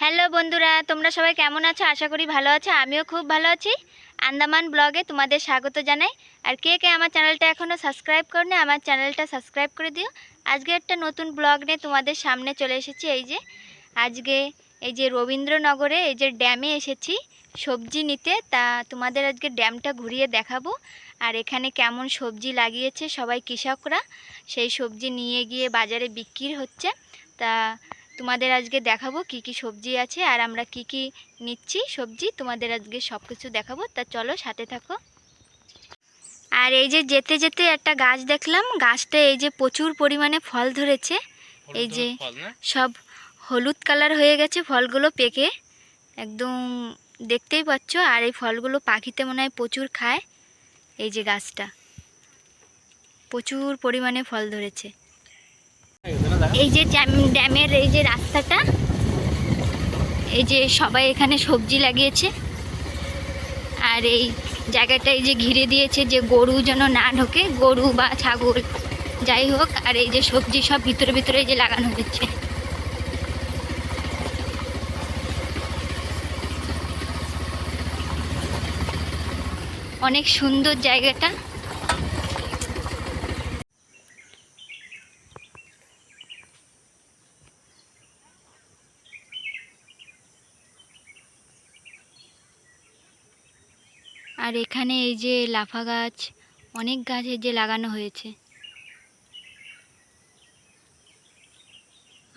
Hello বন্ধুরা, তোমরা সবাই কেমন আছো? আশা করি ভালো আছো। আমিও খুব ভালো আছি। আন্দামান ব্লগে তোমাদের স্বাগত জানাই। আর কে কে আমার চ্যানেলটা এখনও সাবস্ক্রাইব করনি, আমার চ্যানেলটা সাবস্ক্রাইব করে দিও। আজকে একটা নতুন ব্লগ নিয়ে তোমাদের সামনে চলে এসেছি। এই যে, আজকে এই যে রবীন্দ্রনগরে এই যে ড্যামে এসেছি সবজি নিতে। তা তোমাদের আজকে ড্যামটা ঘুরিয়ে দেখাবো। আর এখানে কেমন সবজি লাগিয়েছে সবাই কৃষকরা, সেই সবজি নিয়ে গিয়ে বাজারে বিক্রি হচ্ছে। তা তোমাদের আজকে দেখাবো কি কি সবজি আছে আর আমরা কি কি নিচ্ছি সবজি তোমাদের আজকে সব কিছু দেখাবো। তা চলো সাথে থাকো। আর এই যে যেতে যেতে একটা গাছ দেখলাম গাছটা এই যে প্রচুর পরিমাণে ফল ধরেছে। এই যে সব হলুদ কালার হয়ে গেছে ফলগুলো পেকে। একদম দেখতেই পাচ্ছ আর এই ফলগুলো পাখিতে মনে হয় প্রচুর খায়। এই যে গাছটা প্রচুর পরিমাণে ফল ধরেছে। এই যে ড্যাম- ড্যামের এই যে রাস্তাটা, এই যে সবাই এখানে সবজি লাগিয়েছে, আর এই জায়গাটা এই যে ঘিরে দিয়েছে যে গরু যেন না ঢোকে, গরু বা ছাগল, যাই হোক, আর এই যে সবজি সব ভিতরে ভিতরে যে লাগানো হচ্ছে অনেক সুন্দর জায়গাটা। আর এখানে এই যে লাফা গাছ, অনেক গাছ এই যে লাগানো হয়েছে।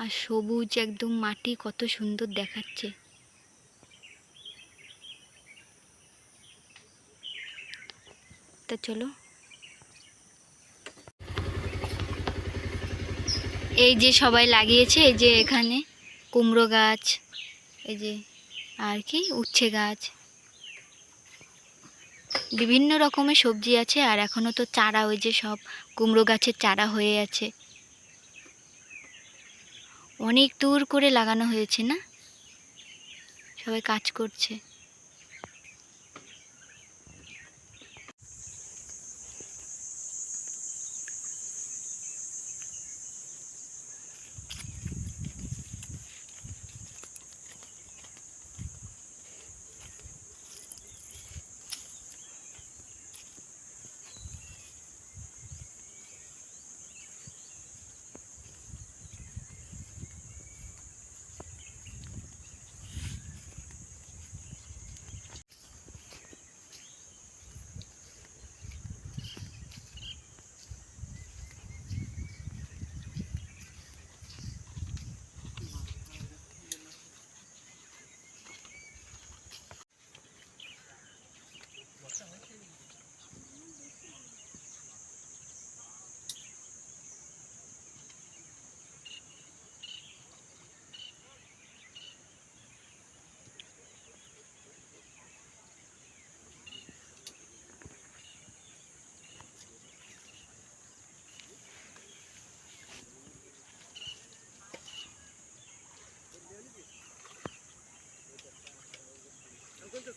আর সবুজ একদম মাটি কত সুন্দর দেখাচ্ছে। তা চলো। এই যে সবাই লাগিয়েছে, এই যে এখানে কুমড়ো গাছ, এই যে আর কি, উচ্ছে গাছ। বিভিন্ন রকমের সবজি আছে আর এখনও তো চারা, ওই যে সব কুমড়ো গাছের চারা হয়ে আছে। অনেক দূর করে লাগানো হয়েছে না? সবাই কাজ করছে।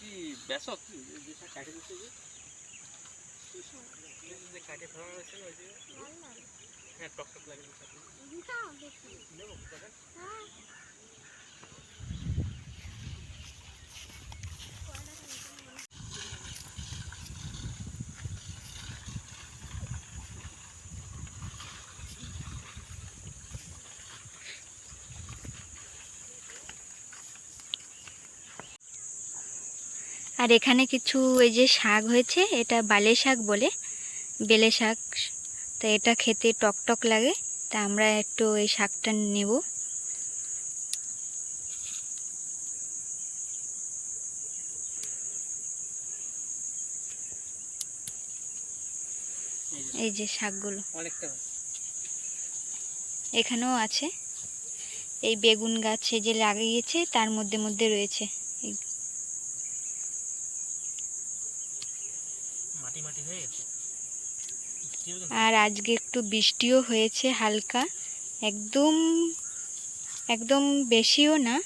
যে ব্যাসক? কাটে দিচ্ছে যে কাটে ফেলানো হয়েছে ওই যে? হ্যাঁ টক টক লাগে আর এখানে কিছু এই যে শাক হয়েছে এটা বালে শাক বলে বেলে শাক। তো এটা খেতে টক টক লাগে তা আমরা একটু এই শাকটা নেব। এই যে শাকগুলো। এখানেও আছে। এই বেগুন গাছে যে লাগিয়েছে তার মধ্যে মধ্যে রয়েছে এই আর আজকে একটু বৃষ্টিও হয়েছে হালকা। একদম একদম বেশিও না।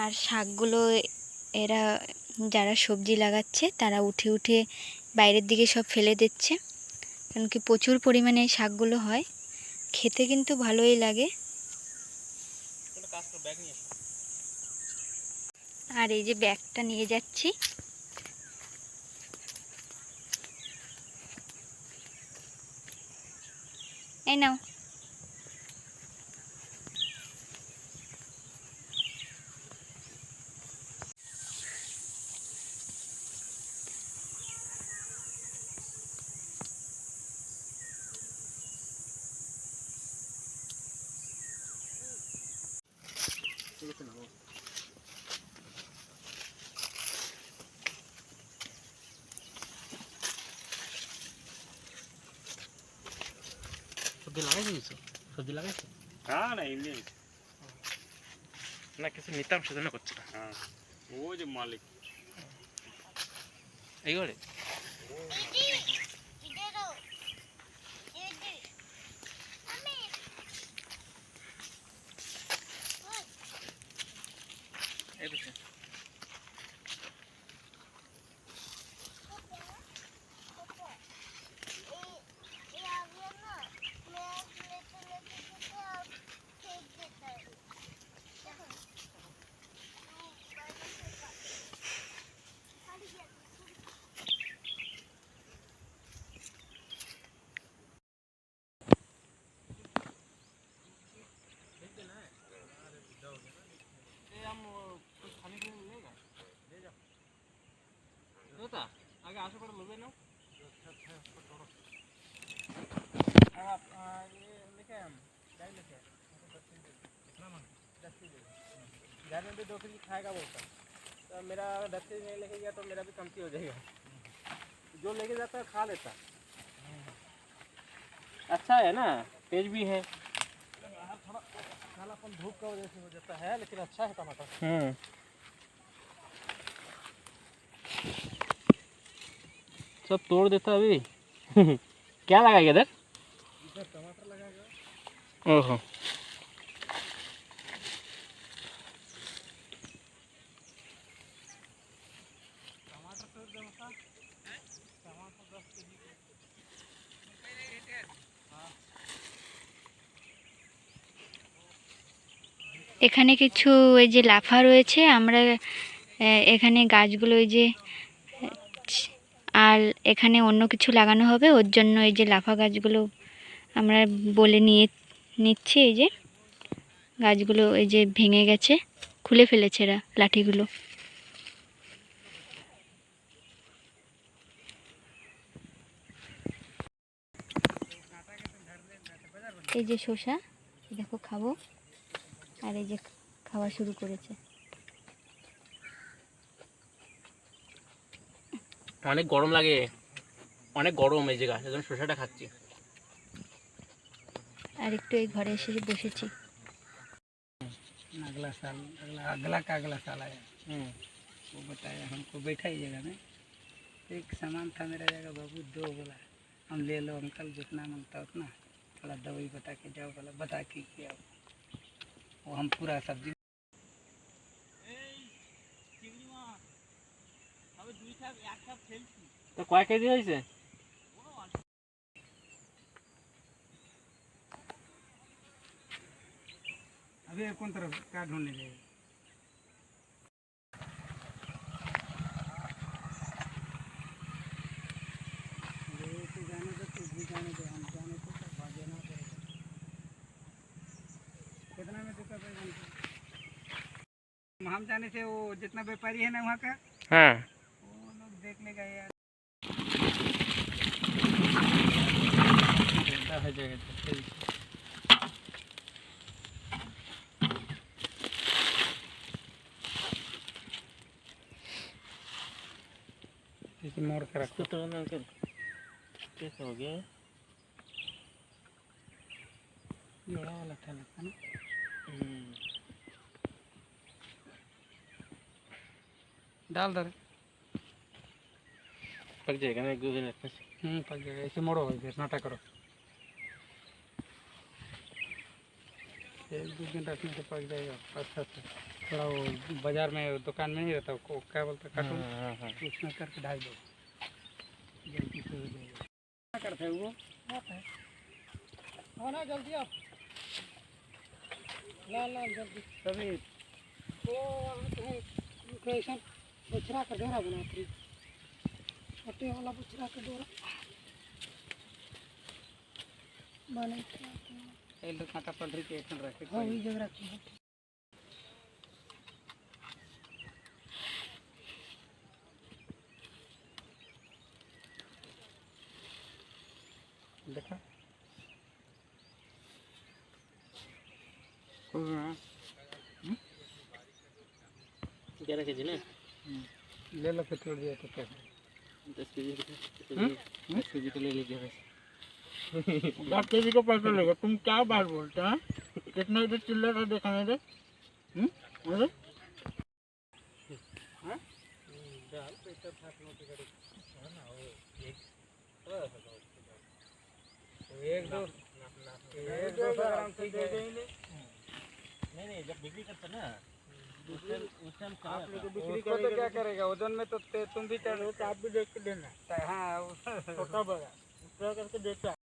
আর শাকগুলো এরা যারা সবজি লাগাচ্ছে, তারা উঠে উঠে বাইরের দিকে সব ফেলে দিচ্ছে। কারণ কি প্রচুর পরিমাণে শাকগুলো হয়। খেতে কিন্তু ভালোই লাগে। আর এই যে ব্যাগটা নিয়ে যাচ্ছি। এই নাও। সবজি লাগাইছো কিছু? সবজি লাগাইছো? না না এমনি না কিছু নিতাম সেজন্য করছি না। হ্যাঁ। ও যে মালিক। এই ঘরে? घर में भी दो केजी खाएगा बोलता तो मेरा अगर दस केजी नहीं लेके गया तो मेरा भी कमती हो जाएगा? जो लेके जाता है खा लेता। अच्छा है ना? तेज भी है। थोड़ा कालापन धूप का वजह से हो जाता है लेकिन अच्छा है टमाटर। सब तोड़ देता अभी। क्या लगाएगा इधर? इधर टमाटर लगाएगा ओहो। এখানে কিছু ওই যে লাফা রয়েছে, আমরা এখানে গাছগুলো ওই যে, আর এখানে অন্য কিছু লাগানো হবে, ওর জন্য এই যে লাফা গাছগুলো আমরা বলে নিয়ে, নিচ্ছি, এই যে গাছগুলো এই যে ভেঙে গেছে, খুলে ফেলেছে এরা, লাঠিগুলো। এই যে শসা দেখো খাব। আর এই যে খাওয়া শুরু করেছে অনেক গরম লাগে অনেক গরম এই জায়গা সেজন্য শসাটা খাচ্ছি আর একটু এই ঘরে এসে বসেছি अगला साल अगला अगला का अगला साल आया হুম वो बताया हमको बैठा ही जगह में एक सामान था मेरा जगह बाबू दो बोला हम ले लो अंकल जितना मांगता उतना थोड़ा दवाई बता के जाओ बोला बता के किया वो हम पूरा सब्जी তো কয় কেজি হয়েছে अभी कौन तरफ का ढूंढने जाएगा हम जाने से वो जितना व्यापारी है ना वहाँ का हाँ। वो लोग देखने गए यार। मोड़ के रखो। तो अंकल कैसे हो गया। जोड़ा वाला था लगता ना डाल दर पक जाएगा ना एक दो दिन हम्म पक जाएगा। ऐसे मोड़ो इधर नाटा करो। एक दो दिन रखने से पक जाएगा। अच्छा से थोड़ा वो बाज़ार में दुकान में नहीं रहता वो क्या बोलते कार्टून? हाँ हाँ। उसमें करके ढाई दो। जल्दी से हो जाएगा। क्या करते हैं वो? हाँ। ना जल्दी आप लाल लाल जल्दी। तभी वो कैसा बछड़ा का डोरा बनाते हैं। छोटे वाला बछड़ा का डोरा। बने ये लोग कांटा पटरी के ऐसा रखे हाँ वही जगह रखे हैं। देखा? ग्यारह के जी ना? ले लो फिर छोड़ दिया तो क्या दस के जी दस के जी तो ले लीजिए वैसे दस के जी को पैसा लेगा। तुम क्या बात बोलते हैं? कितना इधर चिल्लर है देखा मेरे अरे एक दो। एक दो। सौ ग्राम ठीक है नहीं नहीं जब बिक्री करते ना उस टाइम उस टाइम आप लोग बिक्री तो क्या करेगा वजन में तो ते- तुम भी चढ़ो तो आप भी देख के देना हाँ वो- छोटा बड़ा उसका करके देता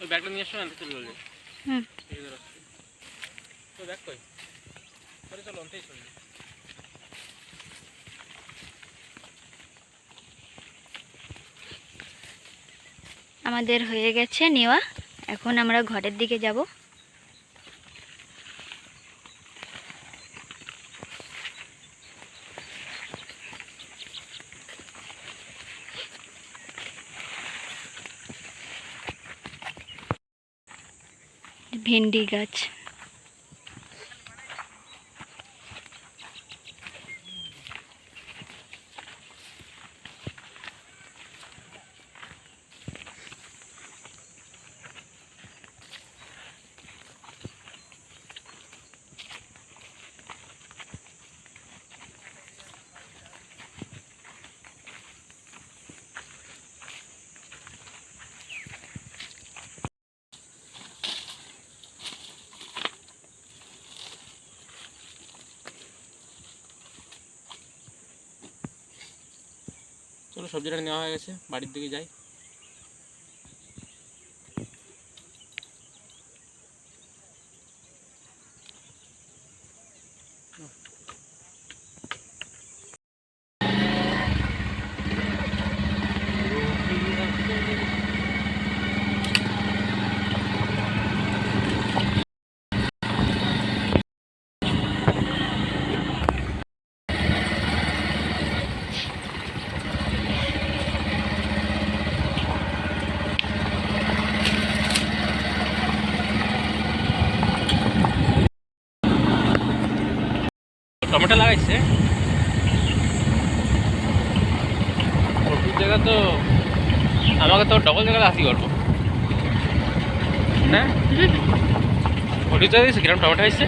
ওই ব্যাগটা নিয়ে এসো আনতে চলে যাবে হুম তো ব্যাগ কই চলো চলো অন্তেই চলো আমাদের হয়ে গেছে নেওয়া। এখন আমরা ঘরের দিকে যাব। ভেন্ডি গাছ। চলো সবজিটা নেওয়া হয়ে গেছে বাড়ির দিকে যাই। টমেটো লাগাইছে। ওষুধ জায়গা তো আমাকে তো ডবল জায়গা আসি করব না? ওটি তো কিরম টমেটো হয়েছে?